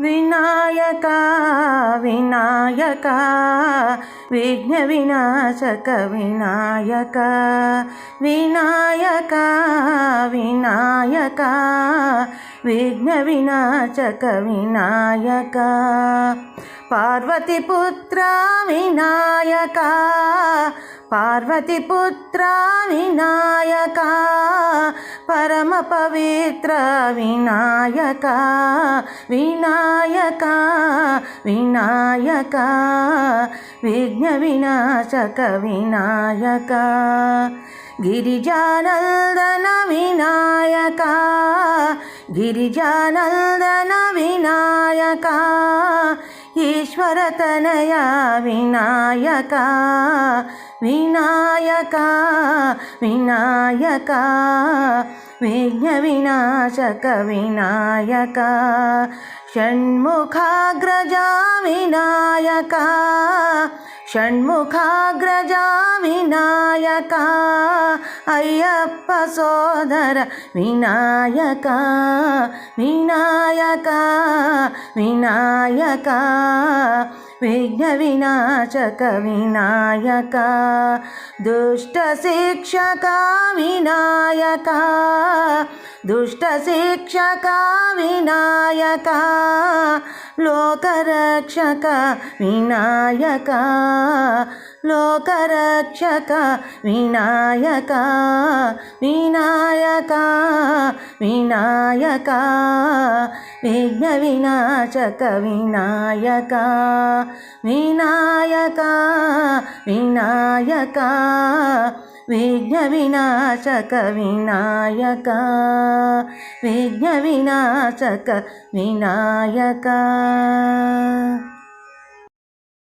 వినాయక వినాయక విఘ్న వినాశక వినాయక వినాయక వినాయక విఘ్న వినాశక వినాయక పార్వతిపుత్ర వినాయక పార్వతీపుత్ర వినాయక పరమ పవిత్ర వినాయక వినాయక వినాయక విఘ్న వినాశక వినాయక గిరిజానందన వినాయక గిరిజానందన వినాయక ఈశ్వరతనయ వినాయక వినాయక వినాయక విఘ్న వినాశక వినాయక షణ్ముఖాగ్రజా వినాయక షణ్ముఖాగ్రజా వినాయక అయ్యప్ప సోదర వినాయక వినాయక వినాయక విఘ్న వినాశక వినాయక దుష్ట శిక్షక వినాయక దుష్టశిక్షక వినాయక లోకరక్షక వినాయక లోకరక్షక వినాయక వినాయక వినాయక విఘ్న వినాశక వినాయక వినాయక వినాయక విఘ్న వినాశక వినాయక విఘ్న వినాశక వినాయక